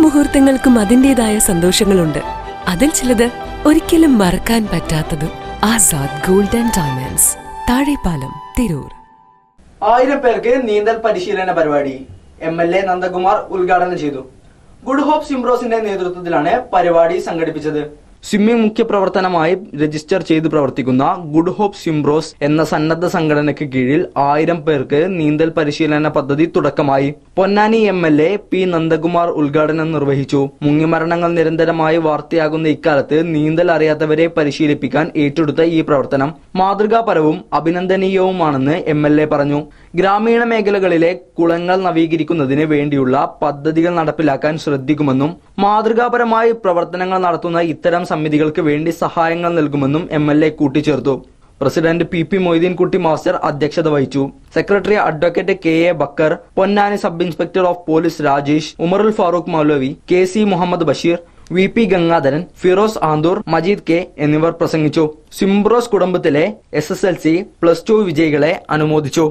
മുഹൂർത്തങ്ങൾക്കും അതിന്റെതായ സന്തോഷങ്ങളുണ്ട്. അതിൽ ചിലത് ഒരിക്കലും മറക്കാൻ പറ്റാത്തതും ആസാദ് ഗോൾഡൻ ഡയമണ്ട്സ് താഴെപ്പാലം തിരൂർ. ആയിരം പേർക്ക് നീന്തൽ പരിശീലന പരിപാടി എം എൽ എ നന്ദകുമാർ ഉദ്ഘാടനം ചെയ്തു. ഗുഡ് ഹോപ്പ് സിംബ്രോസിന്റെ നേതൃത്വത്തിലാണ് പരിപാടി സംഘടിപ്പിച്ചത്. സ്വിമ്മിംഗ് മുഖ്യ പ്രവർത്തനമായി രജിസ്റ്റർ ചെയ്ത് പ്രവർത്തിക്കുന്ന ഗുഡ് ഹോപ്പ് സ്വിംബ്രോസ് എന്ന സന്നദ്ധ സംഘടനയ്ക്ക് കീഴിൽ ആയിരം പേർക്ക് നീന്തൽ പരിശീലന പദ്ധതി തുടക്കമായി. Ponnani M L A P Nandakumar ഉദ്ഘാടനം നിർവഹിച്ചു. മുങ്ങിമരണങ്ങൾ നിരന്തരമായി വാർത്തയാകുന്ന ഇക്കാലത്ത് നീന്തൽ അറിയാത്തവരെ പരിശീലിപ്പിക്കാൻ ഏറ്റെടുത്ത ഈ പ്രവർത്തനം മാതൃകാപരവും അഭിനന്ദനീയവുമാണെന്ന് എം എൽ എ പറഞ്ഞു. ഗ്രാമീണ മേഖലകളിലെ കുളങ്ങൾ നവീകരിക്കുന്നതിന് വേണ്ടിയുള്ള പദ്ധതികൾ നടപ്പിലാക്കാൻ ശ്രദ്ധിക്കുമെന്നും മാതൃകാപരമായി പ്രവർത്തനങ്ങൾ നടത്തുന്ന ഇത്തരം സമിതികൾക്ക് വേണ്ടി സഹായങ്ങൾ നൽകുമെന്നും എം എൽ എ കൂട്ടിച്ചേർത്തു. President P P Moideenkutty master അധ്യക്ഷത വഹിച്ചു. Secretary advocate K A Bakar Ponnani sub inspector of police Rajesh Umarul Farooq Moulavi K C Muhammad Basheer V P Gangadharan Firoz Anthoor Majeed K എന്നിവർ പ്രസംഗിച്ചു. സിംബ്രോസ് കുടുംബത്തിലെ S S L C plus two വിജയികളെ അനുമോദിച്ചു.